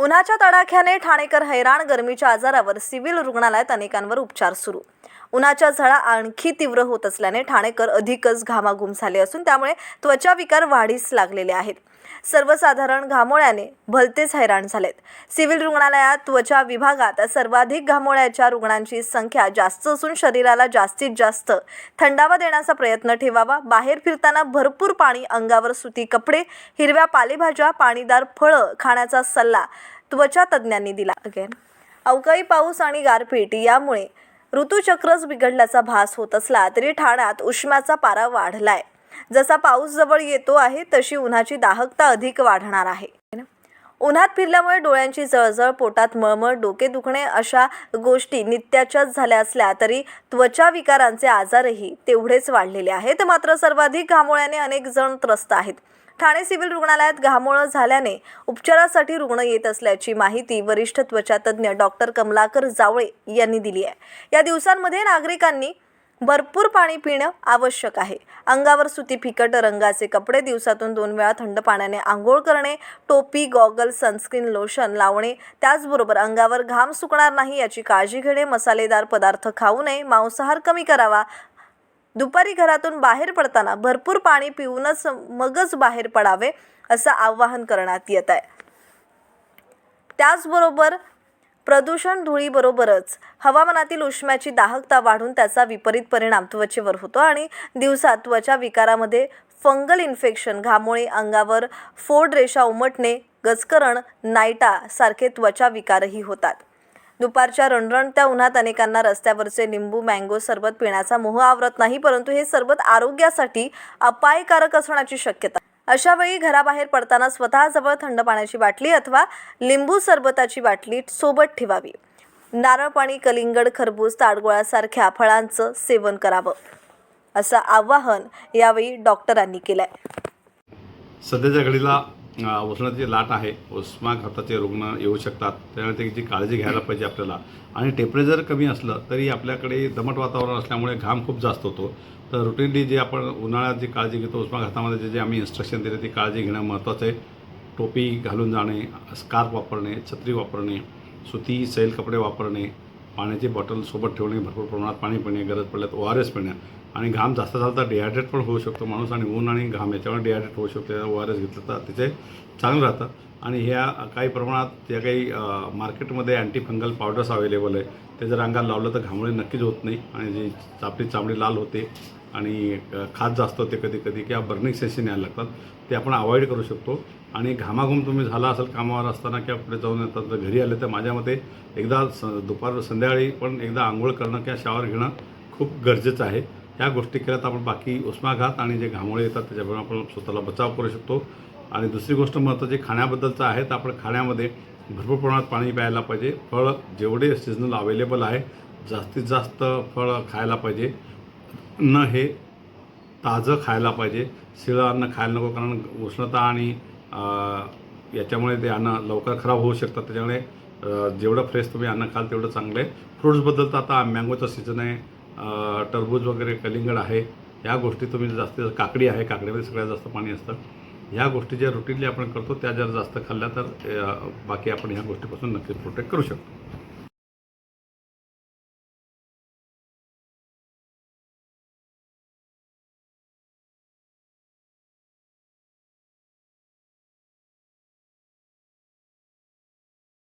उन्हाच्या तडाख्याने ठाणेकर हैराण गरमीच्या आजारावर सिव्हिल रुग्णालयात अनेकांवर उपचार सुरू. उन्हाच्या झळा आणखी तीव्र होत असल्याने ठाणेकर अधिकच घामाघूम झाले असून त्यामुळे त्वचा विकार वाढीस लागलेले आहेत. सर्वसाधारण घामोळ्याने भलतेच हैराण झालेत. सिव्हिल रुग्णालयात त्वचा विभागात सर्वाधिक घामोळ्याच्या रुग्णांची संख्या जास्त असून शरीराला जास्तीत जास्त थंडावा देण्याचा प्रयत्न ठेवावा. बाहेर फिरताना भरपूर पाणी अंगावर सुती कपडे हिरव्या पालेभाज्या पाणीदार फळं खाण्याचा सल्ला त्वचा तज्ज्ञांनी दिला. अगेन अवकाळी पाऊस आणि गारपीट यामुळे ऋतूचक्रच बिघडल्याचा भास होत असला तरी ठाण्यात उष्म्याचा पारा वाढलाय. जसा पाऊस जवळ येतो आहे तशी उन्हाची दाहकता अधिक वाढणार आहे. उन्हात फिरल्यामुळे डोळ्यांची जळजळ पोटात मळमळ डोके दुखणे अशा गोष्टी नित्याच्याच झाल्या असल्या तरी त्वचा विकारांचे आजारही तेवढेच वाढलेले आहेत. मात्र सर्वाधिक घामोळ्याने अनेक जण त्रस्त आहेत. ठाणे सिव्हिल रुग्णालयात घामोळं झाल्याने उपचारासाठी रुग्ण येत असल्याची माहिती वरिष्ठ त्वचा तज्ज्ञ डॉक्टर कमलाकर जावळे यांनी दिली आहे. या दिवसांमध्ये नागरिकांनी भरपूर पाणी पिणं आवश्यक आहे. अंगावर सुती फिकट रंगाचे कपडे दिवसातून दोन वेळा थंड पाण्याने आंघोळ करणे टोपी गॉगल सनस्क्रीन लोशन लावणे त्याचबरोबर अंगावर घाम सुकणार नाही याची काळजी घेणे मसालेदार पदार्थ खाऊ नये मांसाहार कमी करावा. दुपारी घरातून बाहेर पडताना भरपूर पाणी पिऊनच मगच बाहेर पडावे असं आवाहन करण्यात येत आहे. त्याचबरोबर प्रदूषण धुळीबरोबरच हवामानातील उष्म्याची दाहकता वाढून त्याचा विपरीत परिणाम त्वचेवर होतो आणि दिवसात त्वचा विकारामध्ये फंगल इन्फेक्शन घामोळे अंगावर फोड रेषा उमटणे गजकरण नायटा सारखे त्वचा विकारही होतात. दुपारच्या रणरणत्या उन्हात अनेकांना रस्त्यावरचे लिंबू मँगो सरबत पिण्याचा मोह आवरत नाही परंतु हे सरबत आरोग्यासाठी अपायकारक असण्याची शक्यता अशा वेळी घराबाहेर पडताना स्वतःजवळ थंड पाण्याची बाटली अथवा लिंबू सरबताची बाटली सोबत ठेवावी. नारळ पाणी कलिंगड खरबूज ताडगोळासारख्या फळांचं सेवन करावं असं आवाहन यावेळी डॉक्टरांनी केलं आहे सध्याच्या घडीला उष्णतेची लाट आहे उष्माघाताचे रुग्ण येऊ शकतात. त्यामुळे त्याची काळजी घ्यायला पाहिजे आपल्याला. आणि टेम्परेचर कमी असलं तरी आपल्याकडे दमट वातावरण असल्यामुळे घाम खूप जास्त होतो. तर रुटीनली जे आपण उन्हाळ्यात जी काळजी घेतो उष्माघातामध्ये जे जे आम्ही इन्स्ट्रक्शन दिले ती काळजी घेणं महत्त्वाचं आहे. टोपी घालून जाणे स्कार्फ वापरणे छत्री वापरणे सुती सैल कपडे वापरणे पाण्याची बॉटल सोबत ठेवणे भरपूर प्रमाणात पाणी पिणे गरज पडल्यात ओ आर एस पिणे. आणि घाम जास्त झाला तर डिहायड्रेट पण होऊ शकतो माणूस आणि ऊन आणि घाम याच्यामुळे डिहायड्रेट होऊ शकतो. ओ आर एस घेतलं तर तिथे चांगलं राहतं. आणि ह्या काही प्रमाणात ज्या काही मार्केटमध्ये अँटी फंगल पावडर्स अवेलेबल आहे ते जर अंगाला लावलं तर घामोळे नक्कीच होत नाही. आणि जी आपली चामडी लाल होते आणि खाज जास्त होते कधी कधी किंवा बर्निंग सेशन यायला लागतात ते आपण अवॉइड करू शकतो. आणि घामाघूम तुम्ही झाला असेल कामावर असताना किंवा पुढे जाऊन येतात तर घरी आले तर माझ्या मते एकदा स दुपार संध्याकाळी पण एकदा आंघोळ करणं किंवा शावर घेणं खूप गरजेचं आहे. ह्या गोष्टी केल्या तर आपण बाकी उष्माघात आणि जे घामोळे येतात त्याच्यापासून आपण स्वतःला बचाव करू शकतो. आणि दुसरी गोष्ट महत्त्वाची खाण्याबद्दलचं आहे तर आपण खाण्यामध्ये भरपूर प्रमाणात पाणी प्यायला पाहिजे. फळ जेवढे सीझनल अवेलेबल आहे जास्तीत जास्त फळं खायला पाहिजे. अन्न हे ताजं खायला पाहिजे. शिळं अन्न खायला नको कारण उष्णता आणि याच्यामुळे ते अन्न लवकर खराब होऊ शकतात. त्याच्यामुळे जेवढं फ्रेश तुम्ही अन्न खाल तेवढं चांगलं आहे. फ्रुट्सबद्दल तर आता मँगोचं सीझन आहे. टरबूज वगैरे कलिंगड आहे ह्या गोष्टी तुम्ही जास्तीत जास्त काकडी आहे काकडीमध्ये सगळ्यात जास्त पाणी असतं. ह्या गोष्टी ज्या रुटीनली आपण करतो त्या जर जास्त खाल्ल्या तर बाकी आपण ह्या गोष्टीपासून नक्कीच प्रोटेक्ट करू शकतो.